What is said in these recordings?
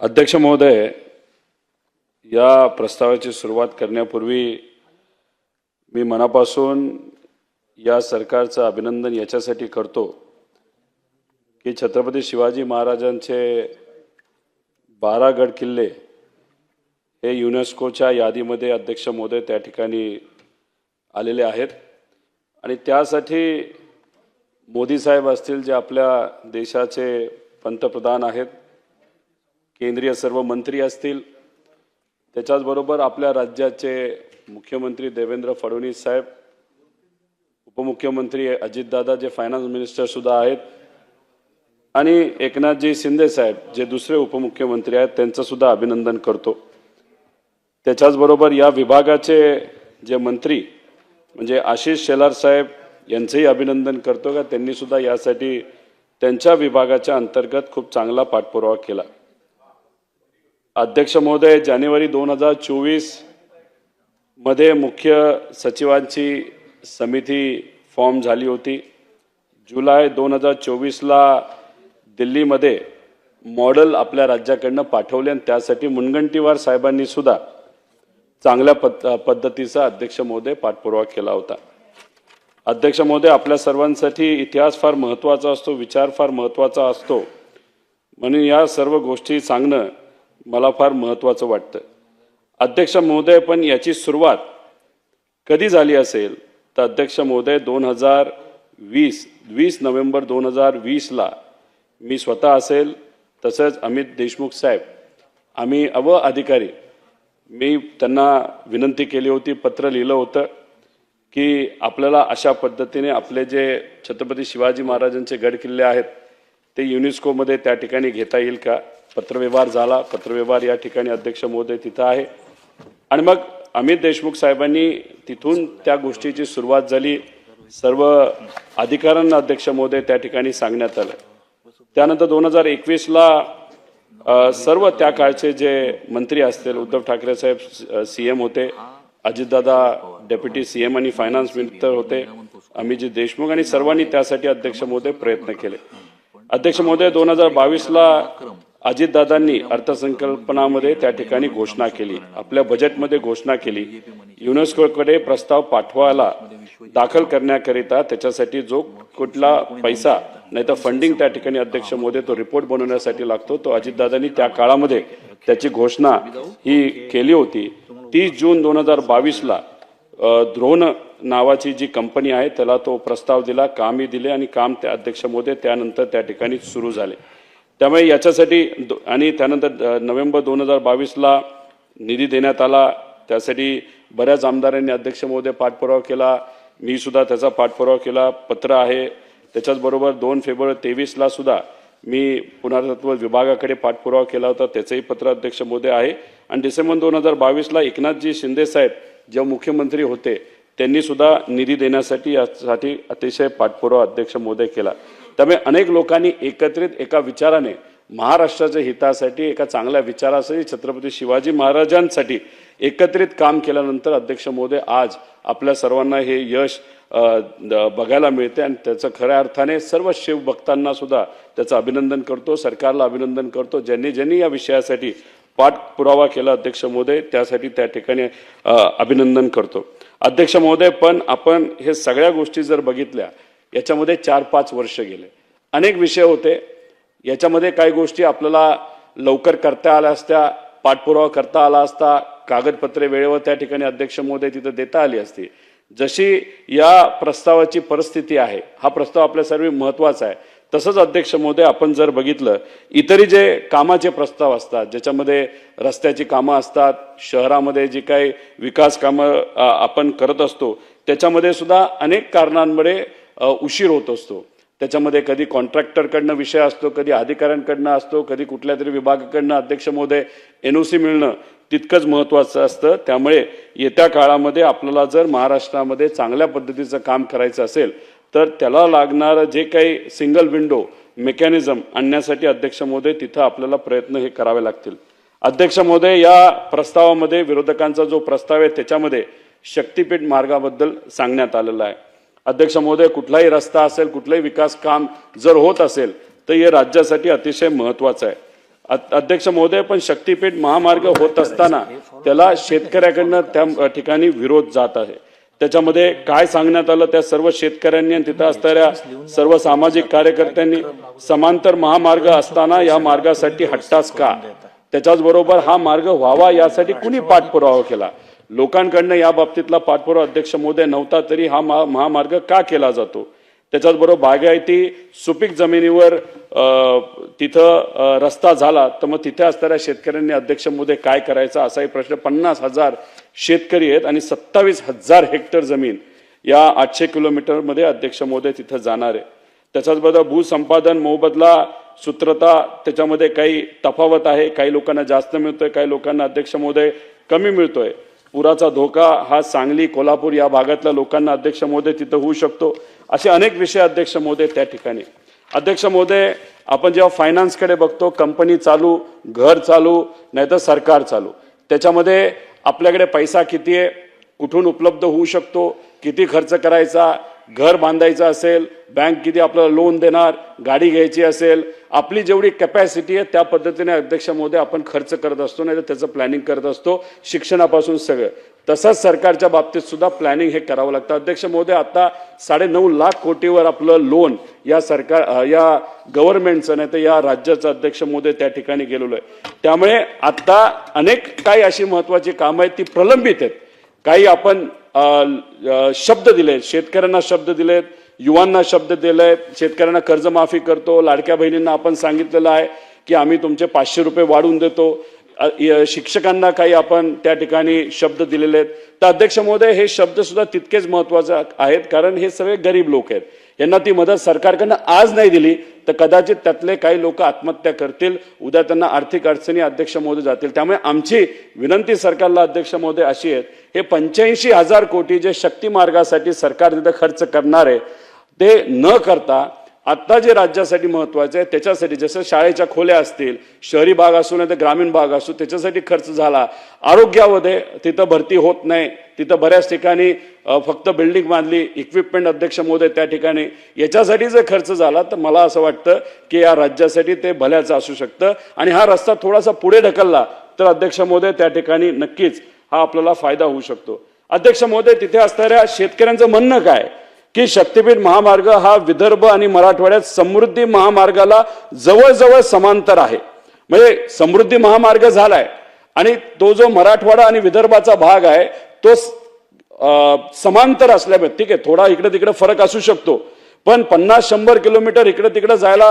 अध्यक्ष महोदय या प्रस्तावाची सुरुवात करण्यापूर्वी मी मनापासून या सरकारचं अभिनंदन याच्यासाठी करतो की छत्रपती शिवाजी महाराजांचे बारा गड किल्ले हे युनेस्कोच्या यादीमध्ये अध्यक्ष महोदय त्या ठिकाणी आलेले आहेत. आणि त्यासाठी मोदी साहेब असतील जे आपल्या देशाचे पंतप्रधान आहेत केंद्रीय सर्व मंत्री असतील. त्याच्याचबरोबर आपल्या राज्याचे मुख्यमंत्री देवेंद्र फडणवीस साहेब उपमुख्यमंत्री अजितदादा जे फायनान्स मिनिस्टर सुद्धा आहेत आणि एकनाथजी शिंदे साहेब जे दुसरे उपमुख्यमंत्री आहेत त्यांचं सुद्धा अभिनंदन करतो. त्याच्याचबरोबर या विभागाचे जे मंत्री म्हणजे आशिष शेलार साहेब यांचंही अभिनंदन करतो का त्यांनी सुद्धा यासाठी त्यांच्या विभागाच्या अंतर्गत खूप चांगला पाठपुरावा केला. अध्यक्ष महोदय जानेवारी दोन हजार चोवीसमध्ये मुख्य सचिवांची समिती फॉर्म झाली होती. जुलै दोन हजार चोवीसला दिल्लीमध्ये मॉडेल आपल्या राज्याकडनं पाठवले आणि त्यासाठी मुनगंटीवार साहेबांनी सुद्धा चांगल्या पद्ध पद्धतीचा अध्यक्ष महोदय पाठपुरावा केला होता. अध्यक्ष महोदय आपल्या सर्वांसाठी इतिहास फार महत्त्वाचा असतो विचार फार महत्त्वाचा असतो. म्हणून या सर्व गोष्टी सांगणं मला फार महत्त्वाचं वाटतं. अध्यक्ष महोदय पण याची सुरुवात कधी झाली असेल? तर अध्यक्ष महोदय दोन हजार वीस वीस नोव्हेंबर दोन हजार वीसला मी स्वतः असेल तसंच अमित देशमुख साहेब. आम्ही अव अधिकारी मी त्यांना विनंती केली होती पत्र लिहिलं होतं की आपल्याला अशा पद्धतीने आपले जे छत्रपती शिवाजी महाराजांचे गडकिल्ले आहेत ते युनेस्कोमध्ये त्या ठिकाणी घेता येईल का? पत्रव्यवहार झाला. पत्रव्यवहार या ठिकाणी अध्यक्ष महोदय तिथं आहे. आणि मग अमित देशमुख साहेबांनी तिथून त्या गोष्टीची सुरुवात झाली. सर्व अधिकाऱ्यांना अध्यक्ष महोदय त्या ठिकाणी सांगण्यात आलं. त्यानंतर दोन हजार एकवीसला सर्व त्या काळचे जे मंत्री असतील उद्धव ठाकरे साहेब सी एम होते अजितदादा डेप्युटी सी एम आणि फायनान्स मिनिस्टर होते अमितजी देशमुख आणि सर्वांनी त्यासाठी अध्यक्ष महोदय प्रयत्न केले. अध्यक्ष महोदय दोन हजार बावीसला अजितदादांनी अर्थसंकल्पनामध्ये त्या ठिकाणी घोषणा केली. आपल्या बजेटमध्ये घोषणा केली. युनेस्कोकडे प्रस्ताव पाठवायला दाखल करण्याकरिता त्याच्यासाठी जो कुठला पैसा नाही तर फंडिंग त्या ठिकाणी अध्यक्ष मोदी तो रिपोर्ट बनवण्यासाठी लागतो तो अजितदादांनी त्या काळामध्ये त्याची घोषणा ही केली होती. तीस जून दोन हजार बावीसला द्रोण नावाची जी कंपनी आहे त्याला तो प्रस्ताव दिला कामही दिले आणि काम त्या अध्यक्ष मोदी त्यानंतर त्या ठिकाणी सुरू झाले. त्यामुळे याच्यासाठी दो- आणि त्यानंतर नोव्हेंबर दोन हजार बावीसला निधी देण्यात आला. त्यासाठी बऱ्याच आमदारांनी अध्यक्ष महोदय पाठपुरावा केला. मी सुद्धा त्याचा पाठपुरावा केला. पत्र आहे. त्याच्याचबरोबर दोन फेब्रुवारी तेवीसला सुद्धा मी पुनर्तत्व विभागाकडे पाठपुरावा केला होता. त्याचंही पत्र अध्यक्ष महोदय आहे. आणि डिसेंबर दोन हजार बावीसला एकनाथजी शिंदे साहेब जेव्हा मुख्यमंत्री होते त्यांनीसुद्धा निधी देण्यासाठी यासाठी अतिशय पाठपुरावा अध्यक्ष महोदय केला. त्यामुळे अनेक लोकांनी एकत्रित एका विचाराने महाराष्ट्राच्या हितासाठी एका चांगल्या विचारासाठी छत्रपती शिवाजी महाराजांसाठी एकत्रित काम केल्यानंतर अध्यक्ष महोदय आज आपल्या सर्वांना हे यश बघायला मिळते आणि त्याचं खऱ्या अर्थाने सर्व शिवभक्तांना सुद्धा त्याचं अभिनंदन करतो सरकारला अभिनंदन करतो. ज्यांनी ज्यांनी या विषयासाठी पाठपुरावा केला अध्यक्ष महोदय त्यासाठी त्या ठिकाणी अभिनंदन करतो. अध्यक्ष महोदय पण आपण हे सगळ्या गोष्टी जर बघितल्या याच्यामध्ये चार पाच वर्ष गेले. अनेक विषय होते. याच्यामध्ये काही गोष्टी आपल्याला लवकर करता आल्या असत्या पाठपुरावा करता आला असता कागदपत्रे वेळेवर त्या ठिकाणी अध्यक्ष महोदय तिथं देता आली असती. जशी या प्रस्तावाची परिस्थिती आहे हा प्रस्ताव आपल्या सर्व महत्त्वाचा आहे. तसंच अध्यक्ष महोदय आपण जर बघितलं इतरही जे कामाचे प्रस्ताव असतात ज्याच्यामध्ये रस्त्याची कामं असतात शहरामध्ये जी काही विकास कामं आपण करत असतो त्याच्यामध्ये सुद्धा अनेक कारणांमुळे उशीर होत असतो. त्याच्यामध्ये कधी कॉन्ट्रॅक्टरकडनं विषय असतो कधी अधिकाऱ्यांकडनं असतो कधी कुठल्या तरी विभागाकडनं अध्यक्ष महोदय एन ओ सी मिळणं तितकंच महत्त्वाचं असतं. त्यामुळे येत्या काळामध्ये आपल्याला जर महाराष्ट्रामध्ये चांगल्या पद्धतीचं काम करायचं असेल तर त्याला लागणारं जे काही सिंगल विंडो मेकॅनिझम आणण्यासाठी अध्यक्ष महोदय तिथं आपल्याला प्रयत्न हे करावे लागतील. अध्यक्ष महोदय या प्रस्तावामध्ये विरोधकांचा जो प्रस्ताव आहे त्याच्यामध्ये शक्तीपीठ मार्गाबद्दल सांगण्यात आलेला आहे. अध्यक्ष महोदय कुठलाही रस्ता असेल कुठलाही विकास काम जर होत असेल तर हे राज्यासाठी अतिशय महत्वाचं आहे. अध्यक्ष महोदय पण शक्तीपीठ महामार्ग होत असताना त्याला शेतकऱ्याकडनं त्या ठिकाणी विरोध जात आहे. त्याच्यामध्ये काय सांगण्यात आलं त्या सर्व शेतकऱ्यांनी आणि तिथं असणाऱ्या सर्व सामाजिक कार्यकर्त्यांनी समांतर महामार्ग असताना या मार्गासाठी हट्टास का? त्याच्याच बरोबर हा मार्ग व्हावा यासाठी कुणी पाठपुरावा केला? लोकांकडनं या बाबतीतला पाठपुरावा अध्यक्ष मोदय नव्हता तरी हा महा- महामार्ग का केला जातो? त्याच्याच बरोबर बागायती सुपीक जमिनीवर तिथं रस्ता झाला तर मग तिथे असणाऱ्या शेतकऱ्यांनी अध्यक्ष मोदय काय करायचा असाही प्रश्न पन्नास हजार शेतकरी आहेत आणि सत्तावीस हजार हेक्टर जमीन या आठशे किलोमीटरमध्ये अध्यक्ष मोदय तिथं जाणार आहे. त्याच्याच बरोबर भूसंपादन मोबदला सूत्रता त्याच्यामध्ये काही तफावत आहे काही लोकांना जास्त मिळतोय काही लोकांना अध्यक्ष मोदय कमी मिळतोय. पुराचा धोका हा सांगली कोल्हापूर या भागातल्या लोकांना अध्यक्ष मोदे तिथं होऊ शकतो. असे अनेक विषय अध्यक्ष मोदे त्या ठिकाणी. अध्यक्ष मोदय आपण जेव्हा फायनान्सकडे बघतो कंपनी चालू घर चालू नाहीतर सरकार चालू. त्याच्यामध्ये आपल्याकडे पैसा किती आहे कुठून उपलब्ध होऊ शकतो किती खर्च करायचा घर बांधायचं असेल बँक किती आपल्याला लोन देणार गाडी घ्यायची असेल आपली जेवढी कॅपॅसिटी आहे त्या पद्धतीने अध्यक्ष मोदी आपण खर्च करत असतो नाही तर त्याचं प्लॅनिंग करत असतो शिक्षणापासून सगळं. तसंच सरकारच्या बाबतीत सुद्धा प्लॅनिंग हे करावं लागतं. अध्यक्ष मोदी आता साडे नऊ लाख कोटीवर आपलं लोन या सरकार या गव्हर्नमेंटचं नाही तर या राज्याचं अध्यक्ष मोदी त्या ठिकाणी गेलेलो आहे. त्यामुळे आता अनेक काही अशी महत्वाची कामं आहेत ती प्रलंबित आहेत. काही आपण शब्द दिलेत. शेतकऱ्यांना शब्द दिलेत युवांना शब्द दिले शेतकऱ्यांना कर्जमाफी करतो. लाडक्या बहिणींना आपण सांगितलेलं आहे की आम्ही तुमचे पाचशे रुपये वाढवून देतो. शिक्षकांना काही आपण त्या ठिकाणी शब्द दिलेले आहेत. तर अध्यक्ष महोदय हे शब्दसुद्धा तितकेच महत्त्वाचे आहेत कारण हे सगळे गरीब लोक आहेत. यांना ती मदत सरकारकडनं आज नाही दिली तर कदाचित त्यातले काही लोक आत्महत्या करतील उद्या त्यांना आर्थिक अडचणी अध्यक्ष महोदय जातील. त्यामुळे आमची विनंती सरकारला अध्यक्ष महोदय अशी आहे हे पंच्याऐंशी हजार कोटी जे शक्ती मार्गासाठी सरकार तिथं खर्च करणार आहे ते न करता आत्ता जे राज्यासाठी महत्त्वाचं आहे त्याच्यासाठी जसं शाळेच्या खोल्या असतील शहरी भाग असू नाही तर ग्रामीण भाग असू त्याच्यासाठी खर्च झाला. आरोग्यामध्ये तिथं भरती होत नाही. तिथं बऱ्याच ठिकाणी फक्त बिल्डिंग बांधली इक्विपमेंट अध्यक्ष महोदय त्या ठिकाणी. याच्यासाठी जर खर्च झाला तर मला असं वाटतं की या राज्यासाठी ते भल्याचं असू शकतं. आणि हा रस्ता थोडासा पुढे ढकलला तर अध्यक्ष महोदय त्या ठिकाणी नक्कीच हा आपल्याला फायदा होऊ शकतो. अध्यक्ष महोदय तिथे असणाऱ्या शेतकऱ्यांचं म्हणणं काय? की शक्तीपीठ महामार्ग हा विदर्भ आणि मराठवाड्यात समृद्धी महामार्गाला जवळजवळ समांतर आहे. म्हणजे समृद्धी महामार्ग झालाय आणि तो जो मराठवाडा आणि विदर्भाचा भाग आहे तो समांतर असल्यामुळे ठीक आहे थोडा इकडे तिकडे फरक असू शकतो. पण पन्नास शंभर किलोमीटर इकडे तिकडे जायला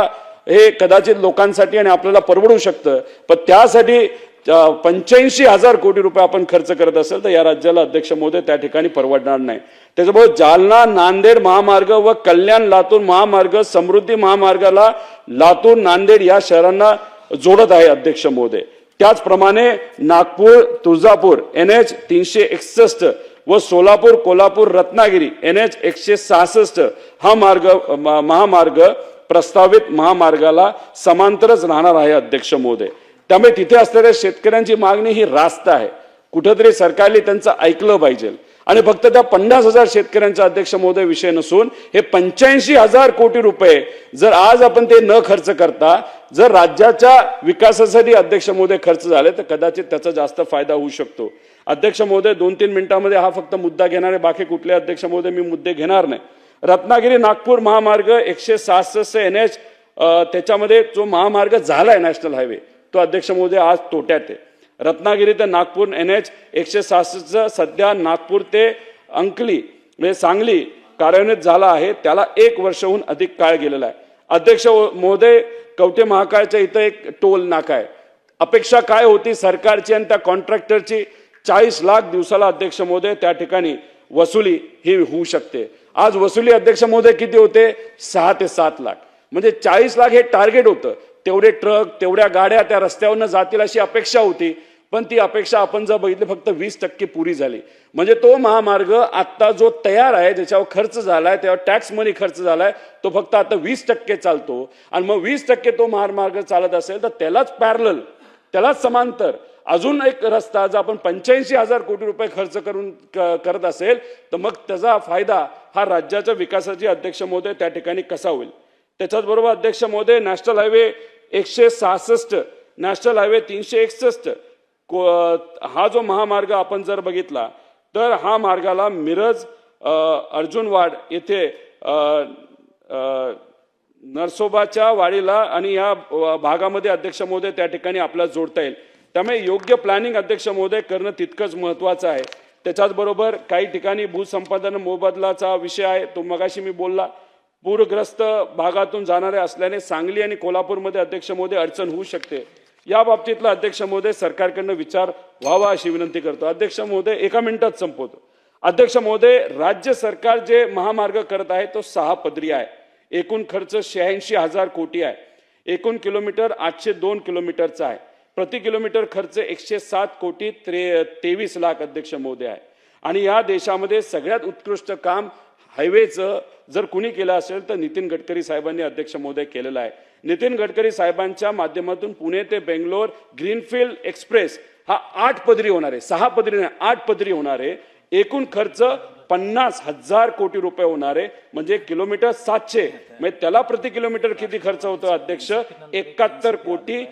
हे कदाचित लोकांसाठी आणि आपल्याला परवडू शकतं. पण त्यासाठी पंच्याऐंशी हजार कोटी रुपये आपण खर्च करत असेल तर या राज्याला अध्यक्ष मोदी त्या ठिकाणी परवडणार नाही. त्याच्यामुळे जालना नांदेड महामार्ग व कल्याण लातूर महामार्ग समृद्धी महामार्गाला लातूर नांदेड या शहरांना जोडत आहे अध्यक्ष मोदी. त्याचप्रमाणे नागपूर तुळजापूर एन एच तीनशे एकसष्ट व सोलापूर कोल्हापूर रत्नागिरी एन एच एकशे सहासष्ट हा मार्ग महामार्ग प्रस्तावित महामार्गाला समांतरच राहणार आहे अध्यक्ष मोदय त्यामुळे तिथे असलेल्या शेतकऱ्यांची मागणी ही रास्त आहे. कुठंतरी सरकारने त्यांचं ऐकलं पाहिजे. आणि फक्त त्या पन्नास हजार शेतकऱ्यांचा अध्यक्ष महोदय विषय नसून हे पंच्याऐंशी हजार कोटी रुपये जर आज आपण ते न खर्च करता जर राज्याच्या विकासासाठी अध्यक्ष महोदय खर्च झाले तर कदाचित त्याचा जास्त फायदा होऊ शकतो. अध्यक्ष महोदय दोन तीन मिनिटांमध्ये हा फक्त मुद्दा घेणारे बाकी कुठले अध्यक्ष महोदय मी मुद्दे घेणार नाही. रत्नागिरी नागपूर महामार्ग एकशे सहासष्ट एन एच त्याच्यामध्ये जो महामार्ग झाला आहे नॅशनल हायवे तो अध्यक्ष मोदय आज तोट्यात आहे. रत्नागिरी ते नागपूर एन एच एकशे सहासष्टचं सध्या नागपूर ते अंकली म्हणजे सांगली कार्यान्वित झाला आहे. त्याला एक वर्षहून अधिक काळ गेलेला आहे. अध्यक्ष महोदय कवटे महाकाळच्या इथं एक टोल नाका आहे. अपेक्षा काय होती सरकारची आणि त्या कॉन्ट्रॅक्टरची? चाळीस लाख दिवसाला अध्यक्ष महोदय त्या ठिकाणी वसुली ही होऊ शकते. आज वसुली अध्यक्ष महोदय किती होते? सहा ते सात लाख. म्हणजे चाळीस लाख हे टार्गेट होतं. तेवढे ट्रक तेवढ्या गाड्या त्या रस्त्यावरनं जातील अशी अपेक्षा होती. पण ती अपेक्षा आपण जर बघितली फक्त वीस टक्के पुरी झाली. म्हणजे तो महामार्ग आता जो तयार आहे ज्याच्यावर खर्च झालाय त्यावर टॅक्स मनी खर्च झालाय तो फक्त आता वीस टक्के चालतो. आणि मग वीस टक्के तो महामार्ग चालत असेल तर त्यालाच पॅरल त्यालाच समांतर. अजून एक रस्ता जर आपण पंच्याऐंशी हजार कोटी रुपये खर्च करून करत असेल तर मग त्याचा फायदा हा राज्याच्या विकासाची अध्यक्ष महोदय त्या ठिकाणी कसा होईल? त्याच्याच बरोबर अध्यक्ष महोदय नॅशनल हायवे एकशे सहासष्ट नॅशनल हायवे तीनशे एकसष्ट. को हा जो महामार्ग आपण जर बघितला तर हा मार्गाला मिरज अर्जुनवाड येथे नरसोबाच्या वाडीला आणि या भागामध्ये अध्यक्ष महोदय त्या ठिकाणी आपल्याला जोडता येईल. त्यामुळे योग्य प्लॅनिंग अध्यक्ष महोदय करणं तितकंच महत्त्वाचं आहे. त्याच्याचबरोबर काही ठिकाणी भूसंपादन मोबदलाचा विषय आहे तो मगाशी मी बोलला. पूरग्रस्त भागातून जाणारे असल्याने सांगली आणि कोल्हापूरमध्ये अध्यक्ष महोदय अडचण होऊ शकते. या बाबतीतला अध्यक्ष महोदय सरकारकडनं विचार व्हावा अशी विनंती करतो. अध्यक्ष महोदय एका मिनिटात संपवतो. अध्यक्ष महोदय राज्य सरकार जे महामार्ग करत आहे तो सहा पदरी आहे. एकूण खर्च शहाऐंशी हजार कोटी आहे. एकूण किलोमीटर आठशे दोन किलोमीटरचा आहे. प्रति किलोमीटर खर्च एकशे सात कोटी त्रे तेवीस लाख अध्यक्ष महोदय आहे. आणि या देशामध्ये सगळ्यात उत्कृष्ट काम हायवेचं जर कुणी केलं असेल तर नितीन गडकरी साहेबांनी अध्यक्ष महोदय केलेलं आहे. नितीन गडकरी साहेबांच्या माध्यमातून पुणे ते बेंगलोर ग्रीनफील्ड एक्सप्रेस हा आठ पदरी होणार आहे. सहा पदरी नाही आठ पदरी होणार आहे. एकूण खर्च पन्नास हजार कोटी रुपये होणार आहे. म्हणजे किलोमीटर सातशे. म्हणजे त्याला प्रति किलोमीटर किती खर्च होतो अध्यक्ष? एकाहत्तर कोटी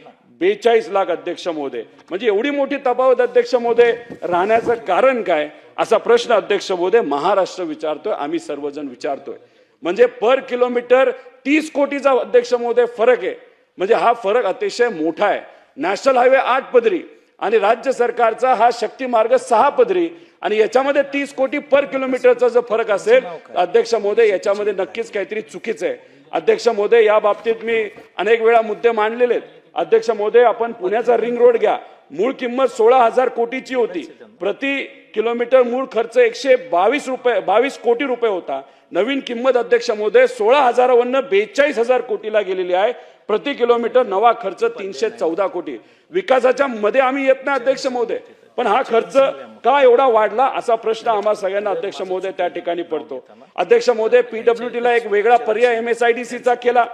बेचाळीस लाख अध्यक्ष महोदय. म्हणजे एवढी मोठी तफावत अध्यक्ष महोदय राहण्याचं कारण काय? असा प्रश्न अध्यक्ष महोदय महाराष्ट्र विचारतोय आम्ही सर्वजण विचारतोय. म्हणजे पर किलोमीटर तीस कोटीचा अध्यक्ष महोदय फरक आहे. म्हणजे हा फरक अतिशय मोठा आहे. नॅशनल हायवे आठ पदरी आणि राज्य सरकारचा हा शक्ती मार्ग सहा पदरी आणि याच्यामध्ये तीस कोटी पर किलोमीटरचा जर फरक असेल अध्यक्ष महोदय याच्यामध्ये नक्कीच काहीतरी चुकीचं आहे. अध्यक्ष महोदय या बाबतीत मी अनेक वेळा मुद्दे मांडलेले आहेत. अध्यक्ष महोदय आपण पुण्याचा रिंग रोड घ्या. मूळ किंमत सोळा हजार कोटीची होती. प्रति किलोमीटर मूळ खर्च एकशे बावीस रुपये बावीस कोटी रुपये होता. नवीन किंमत अध्यक्ष महोदय सोळा हजारावरनं बेचाळीस हजार कोटीला गेलेली आहे. प्रति किलोमीटर नवा खर्च तीनशे चौदा कोटी. विकासाच्या मध्ये आम्ही येत नाही अध्यक्ष महोदय पण हा खर्च का एवढा वाढला असा प्रश्न आम्हा सगळ्यांना अध्यक्ष महोदय त्या ठिकाणी पडतो. अध्यक्ष महोदय पीडब्ल्यूडी ला एक वेगळा पर्याय एमएसआयडीसीचा केला.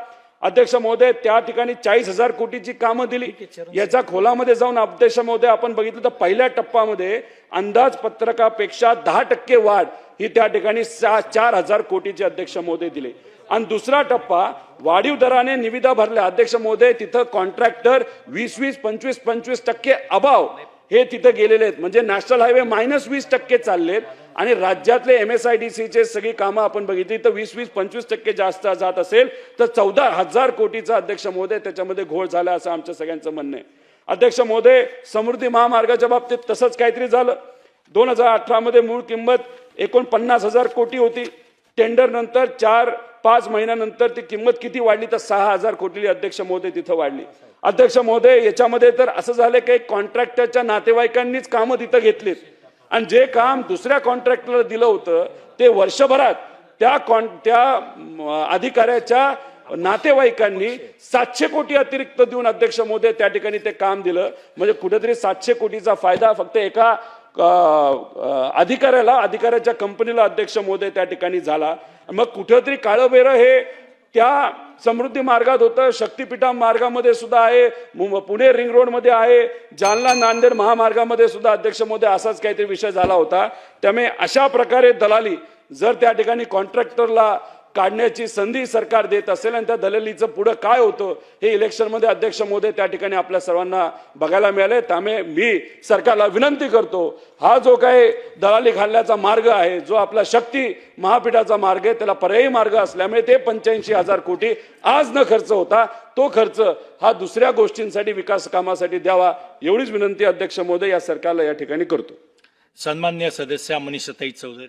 अध्यक्ष महोदय त्या ठिकाणी चाळीस हजार कोटीची कामं दिली. याच्या खोलामध्ये जाऊन अध्यक्ष महोदय आपण बघितलं तर पहिल्या टप्प्यामध्ये अंदाजपत्रकापेक्षा दहा टक्के वाढ ही त्या ठिकाणी चार हजार कोटीचे अध्यक्ष महोदय दिले. आणि दुसरा टप्पा वाढीव दराने निविदा भरल्या. अध्यक्ष महोदय तिथं कॉन्ट्रॅक्टर वीस वीस पंचवीस पंचवीस टक्के अभाव हे तिथं गेलेले आहेत. म्हणजे नॅशनल हायवे मायनस वीस टक्के चाललेत. आणि राज्यातले एम एस आय डी सीचे सगळी कामं आपण बघितली. तर वीस वीस पंचवीस टक्के जास्त जात असेल तर चौदा हजार कोटीचा अध्यक्ष महोदय त्याच्यामध्ये घोळ झाला असं आमचं सगळ्यांचं म्हणणं आहे. अध्यक्ष महोदय समृद्धी महामार्गाच्या बाबतीत तसंच काहीतरी झालं. दोन हजार अठरा मध्ये मूळ किंमत एकोणपन्नास हजार कोटी होती. टेंडर नंतर चार पाच महिन्यानंतर ती किंमत किती वाढली तर सहा हजार कोटी अध्यक्ष महोदय तिथं वाढली. अध्यक्ष महोदय याच्यामध्ये तर असं झालं की कॉन्ट्रॅक्टरच्या नातेवाईकांनीच कामं तिथं घेतलीत. आणि जे काम दुसऱ्या कॉन्ट्रॅक्टरला दिलं होतं ते वर्षभरात त्या कॉन त्या अधिकाऱ्याच्या नातेवाईकांनी सातशे कोटी अतिरिक्त देऊन अध्यक्ष मोदे त्या ठिकाणी ते काम दिलं. म्हणजे कुठेतरी सातशे कोटीचा फायदा फक्त एका अधिकाऱ्याला अधिकाऱ्याच्या कंपनीला अध्यक्ष मोदे त्या ठिकाणी झाला. मग कुठेतरी काळबेर हे त्या समृद्धी मार्गात होतं. शक्तीपीठा मार्गामध्ये सुद्धा आहे. पुणे रिंग रोडमध्ये आहे. जालना नांदेड महामार्गामध्ये सुद्धा अध्यक्ष मोदी असाच काहीतरी विषय झाला होता. त्यामुळे अशा प्रकारे दलाली जर त्या ठिकाणी कॉन्ट्रॅक्टरला काढण्याची संधी सरकार देत असेल आणि त्या दलालीचं पुढं काय होतं हे इलेक्शनमध्ये अध्यक्ष महोदय त्या ठिकाणी आपल्या सर्वांना बघायला मिळाले. त्यामुळे मी सरकारला विनंती करतो हा जो काही दलाली घालण्याचा मार्ग आहे जो आपला शक्ती महापीठाचा मार्ग आहे त्याला पर्यायी मार्ग असल्यामुळे ते पंच्याऐंशी हजार कोटी आज न खर्च होता तो खर्च हा दुसऱ्या गोष्टींसाठी विकास कामासाठी द्यावा एवढीच विनंती अध्यक्ष महोदय या सरकारला या ठिकाणी करतो. सन्मान्य सदस्या मनीषताई चौधरी.